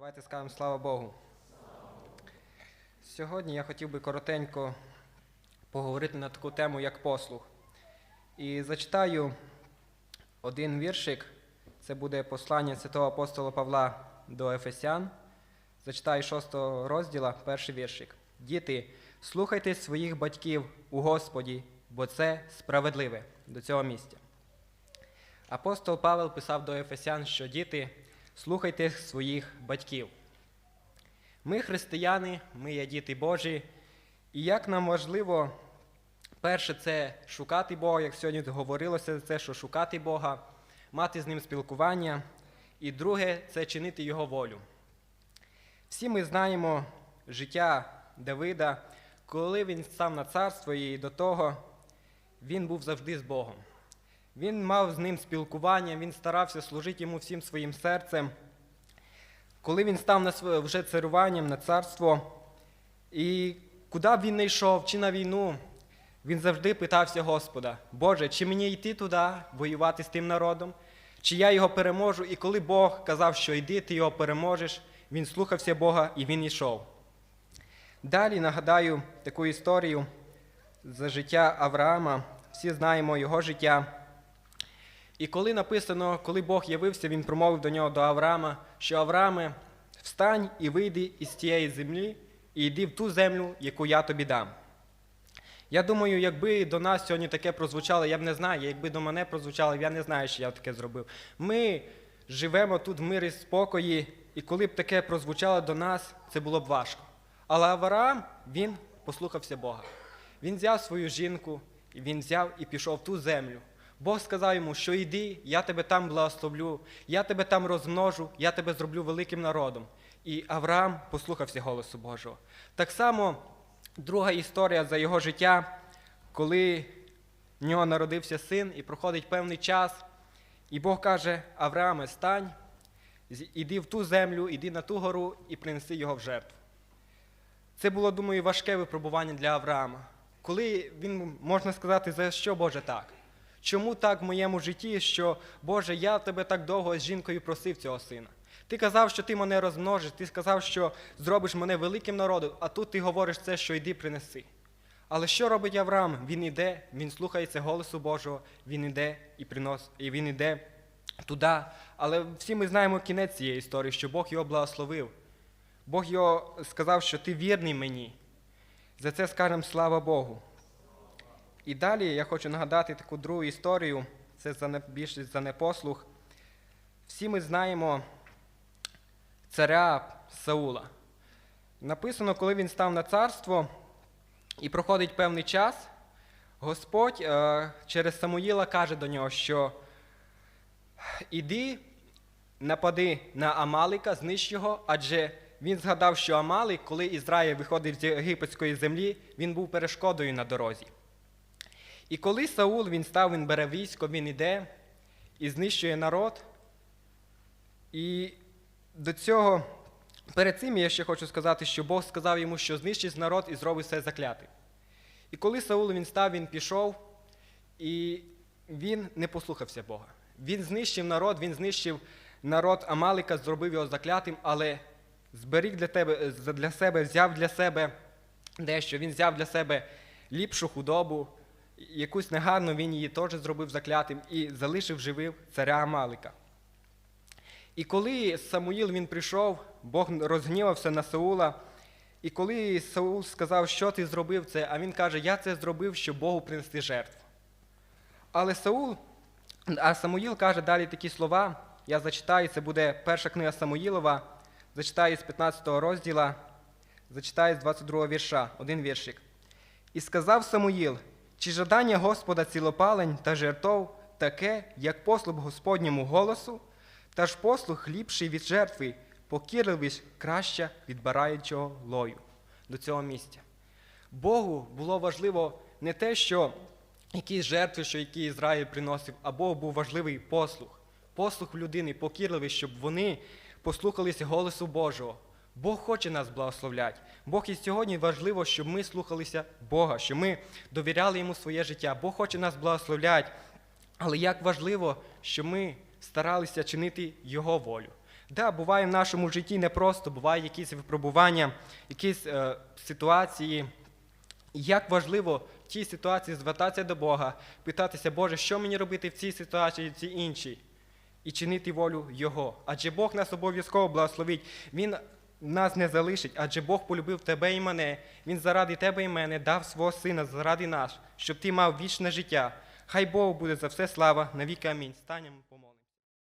Давайте скажемо слава Богу. Сьогодні я хотів би коротенько поговорити на таку тему, як послух. І зачитаю один віршик. Це буде послання святого апостола Павла до Ефесян. Зачитаю шостого розділа, перший віршик. Діти, слухайте своїх батьків у Господі, бо це справедливе до цього місця. Апостол Павел писав до Ефесян, що діти, слухайте своїх батьків. Ми християни, ми є діти Божі, і як нам важливо, перше, це шукати Бога, як сьогодні говорилося, це що шукати Бога, мати з ним спілкування, і друге це чинити Його волю. Всі ми знаємо життя Давида, коли він став на царство, і до того він був завжди з Богом. Він мав з ним спілкування, він старався служити йому всім своїм серцем. Коли він став на своє вже царюванням на царство, і куди б він не йшов, чи на війну, він завжди питався Господа, Боже, чи мені йти туди, воювати з тим народом, чи я його переможу? І коли Бог казав, що йди, ти його переможеш, він слухався Бога і він йшов. Далі нагадаю таку історію за життя Авраама. Всі знаємо його життя. І коли написано, коли Бог явився, він промовив до нього до Авраама, що Аврааме, встань і вийди із тієї землі і йди в ту землю, яку я тобі дам. Я думаю, якби до нас сьогодні таке прозвучало, я б не знаю, якби до мене прозвучало, я не знаю, що я таке зробив. Ми живемо тут в мирі спокої, і коли б таке прозвучало до нас, це було б важко. Але Авраам, він послухався Бога. Він взяв свою жінку, він взяв і пішов в ту землю. Бог сказав йому, що йди, я тебе там благословлю, я тебе там розмножу, я тебе зроблю великим народом. І Авраам послухався голосу Божого. Так само друга історія за його життя, коли в нього народився син і проходить певний час, і Бог каже: Аврааме, стань, іди в ту землю, іди на ту гору і принеси його в жертву. Це було, думаю, важке випробування для Авраама. Коли він, можна сказати, за що Боже так? Чому так в моєму житті, що Боже, я тебе так довго з жінкою просив цього сина? Ти казав, що ти мене розмножиш, ти сказав, що зробиш мене великим народом, а тут ти говориш це, що йди принеси. Але що робить Авраам? Він іде, він слухається голосу Божого, він іде і принос, і він іде туди. Але всі ми знаємо кінець цієї історії, що Бог його благословив. Бог його сказав, що ти вірний мені. За це скажемо слава Богу. І далі я хочу нагадати таку другу історію, це за більше за непослух. Всі ми знаємо царя Саула. Написано, коли він став на царство і проходить певний час, Господь е, через Самуїла каже до нього, що іди, напади на Амалика, знищ його, адже він згадав, що Амалик, коли Ізраїль виходив з єгипетської землі, він був перешкодою на дорозі. І коли Саул він став, він бере військо, він іде і знищує народ. І до цього, перед цим я ще хочу сказати, що Бог сказав йому, що знищить народ і зробить все заклятим. І коли Саул він став, він пішов, і він не послухався Бога. Він знищив народ, він знищив народ Амалика, зробив його заклятим, але зберіг для, тебе, для себе, взяв для себе дещо. Він взяв для себе ліпшу худобу, якусь негарну він її теж зробив заклятим і залишив живим царя Амалика. І коли Самуїл він прийшов, Бог розгнівався на Саула. І коли Саул сказав, що ти зробив це, а він каже, я це зробив, щоб Богу принести жертву. Але Саул, а Самуїл каже далі такі слова, я зачитаю, це буде перша книга Самуїлова, зачитаю з 15 розділа, зачитаю з 22 вірша, один віршик. І сказав Самуїл, чи жадання Господа цілопалень та жертов таке, як послуг Господньому голосу, та ж послуг ліпший від жертви, покірливість краща від бараючого лою до цього місця. Богу було важливо не те, що якісь жертви, що які Ізраїль приносив, а Богу був важливий. Послух в людини, покірливий, щоб вони послухалися голосу Божого. Бог хоче нас благословляти. Бог і сьогодні важливо, щоб ми слухалися Бога, щоб ми довіряли Йому своє життя. Бог хоче нас благословляти. Але як важливо, щоб ми старалися чинити Його волю. Да, буває в нашому житті непросто, бувають якісь випробування, якісь е, ситуації. Як важливо в тій ситуації звертатися до Бога, питатися, Боже, що мені робити в цій ситуації, в цій іншій, і чинити волю Його. Адже Бог нас обов'язково благословить. Він нас не залишить, адже Бог полюбив тебе і мене. Він заради тебе і мене дав свого сина заради нас, щоб ти мав вічне життя. Хай Богу буде за все слава, навіки амінь. Станемо помолимо.